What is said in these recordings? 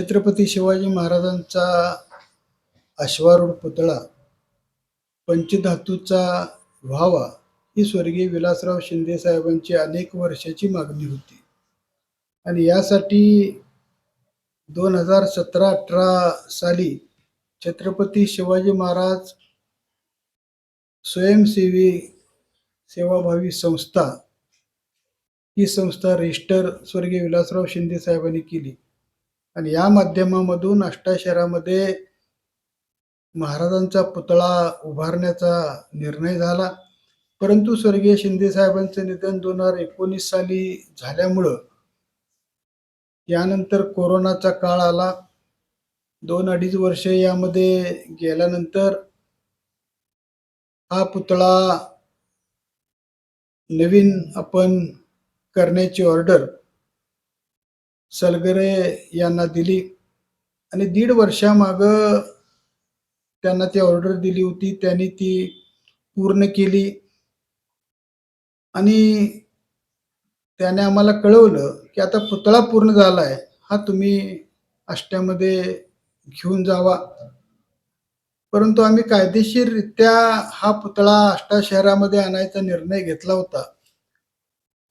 छत्रपती शिवाजी महाराजांचा अश्वारूढ पुतळा पंचधातूचा व्हावा ही स्वर्गीय विलासराव शिंदे साहेबांची अनेक वर्षाची मागणी होती. आणि यासाठी दोन हजार सतरा अठरा साली छत्रपती शिवाजी महाराज स्वयंसेवी सेवाभावी संस्था ही संस्था रजिस्टर स्वर्गीय विलासराव शिंदे साहेबांनी केली. आणि या माध्यमामधून अष्टाशहरामध्ये महाराजांचा पुतळा उभारण्याचा निर्णय झाला. परंतु स्वर्गीय शिंदे साहेबांचं निधन दोन हजार एकोणीस साली झाल्यामुळं यानंतर कोरोनाचा काळ आला. दोन अडीच वर्ष यामध्ये गेल्यानंतर हा पुतळा नवीन आपण करण्याची ऑर्डर सलगरे यांना दिली. आणि दीड वर्षामाग त्यांना ती ऑर्डर दिली होती. त्यांनी ती पूर्ण केली. आणि त्याने आम्हाला कळवलं की आता पुतळा पूर्ण झाला आहे हा तुम्ही आष्ट्यामध्ये घेऊन जावा. परंतु आम्ही कायदेशीररित्या हा पुतळा आष्टा शहरामध्ये आणायचा निर्णय घेतला होता.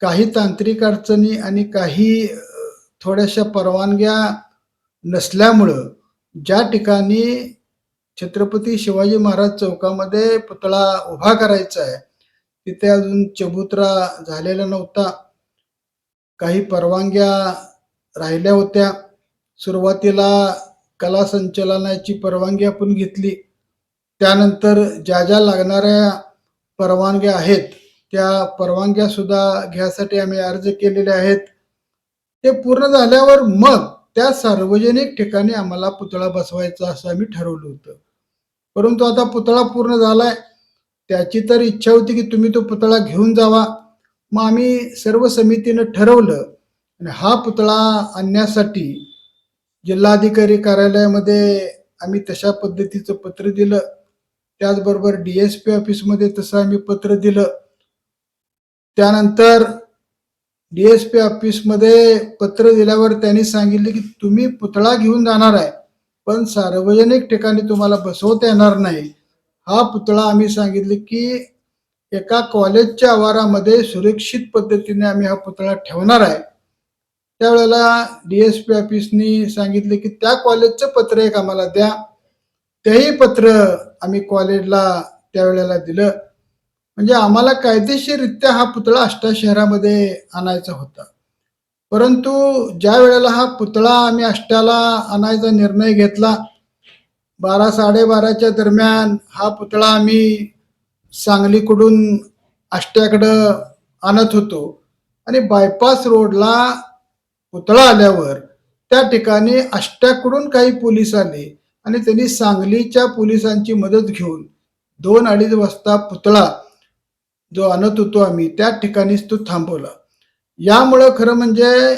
काही तांत्रिक अडचणी आणि काही थोड्याशा परवानग्या नसल्यामुळं ज्या ठिकाणी छत्रपती शिवाजी महाराज चौकामध्ये पुतळा उभा करायचा आहे तिथे अजून चबुतरा झालेला नव्हता. काही परवानग्या राहिल्या होत्या. सुरुवातीला कला संचलनाची परवानगी आपण घेतली. त्यानंतर ज्या ज्या लागणाऱ्या परवानग्या आहेत त्या परवानग्या सुद्धा घ्यासाठी आम्ही अर्ज केलेले आहेत. ते पूर्ण झाल्यावर मग त्या सार्वजनिक ठिकाणी आम्हाला पुतळा बसवायचा असं आम्ही ठरवलं होतं. परंतु आता पुतळा पूर्ण झालाय. त्याची तर इच्छा होती की तुम्ही तो पुतळा घेऊन जावा. मग आम्ही सर्व समितीनं ठरवलं. आणि हा पुतळा आणण्यासाठी जिल्हाधिकारी कार्यालयामध्ये आम्ही तशा पद्धतीचं पत्र दिलं. त्याचबरोबर डी एस पी ऑफिसमध्ये तसं आम्ही पत्र दिलं. त्यानंतर डी एस पी ऑफिसमध्ये पत्र दिल्यावर त्यांनी सांगितले की तुम्ही पुतळा घेऊन जाणार आहे पण सार्वजनिक ठिकाणी तुम्हाला बसवता येणार नाही. हा पुतळा आम्ही सांगितले की एका कॉलेजच्या आवारामध्ये सुरक्षित पद्धतीने आम्ही हा पुतळा ठेवणार आहे. त्यावेळेला डी एस पी ऑफिसनी सांगितले की त्या कॉलेजचं पत्र एक आम्हाला द्या. तेही पत्र आम्ही कॉलेजला त्यावेळेला दिलं. म्हणजे आम्हाला कायदेशीररित्या हा पुतळा अष्टा शहरामध्ये आणायचा होता. परंतु ज्या वेळेला हा पुतळा आम्ही अष्ट्याला आणायचा निर्णय घेतला बारा साडेबाराच्या दरम्यान हा पुतळा आम्ही सांगलीकडून आष्ट्याकडं आणत होतो. आणि बायपास रोडला पुतळा आल्यावर त्या ठिकाणी आष्ट्याकडून काही पोलीस आले आणि त्यांनी सांगलीच्या पोलिसांची मदत घेऊन दोन अडीच वाजता पुतळा जो आणत होतो आम्ही त्या ठिकाणीच तो थांबवला. यामुळं खरं म्हणजे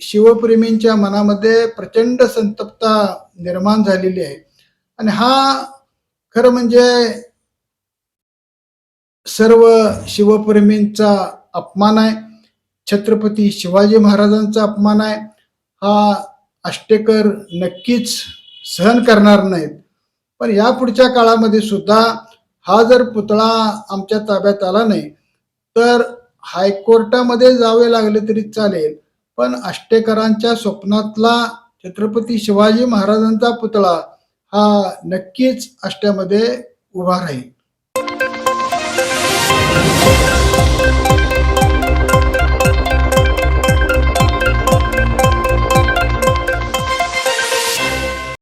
शिवप्रेमींच्या मनामध्ये प्रचंड संतप्ता निर्माण झालेली आहे. आणि हा खरं म्हणजे सर्व शिवप्रेमींचा अपमान आहे. छत्रपती शिवाजी महाराजांचा अपमान आहे. हा अष्टेकर नक्कीच सहन करणार नाहीत. पण या पुढच्या काळामध्ये सुद्धा हा जर पुतळा आमच्या ताब्यात आला नाही तर हायकोर्टामध्ये जावे लागले तरी चालेल. पण आष्टेकरांच्या स्वप्नातला छत्रपती शिवाजी महाराजांचा पुतळा हा नक्कीच आष्ट्यामध्ये उभा राहील.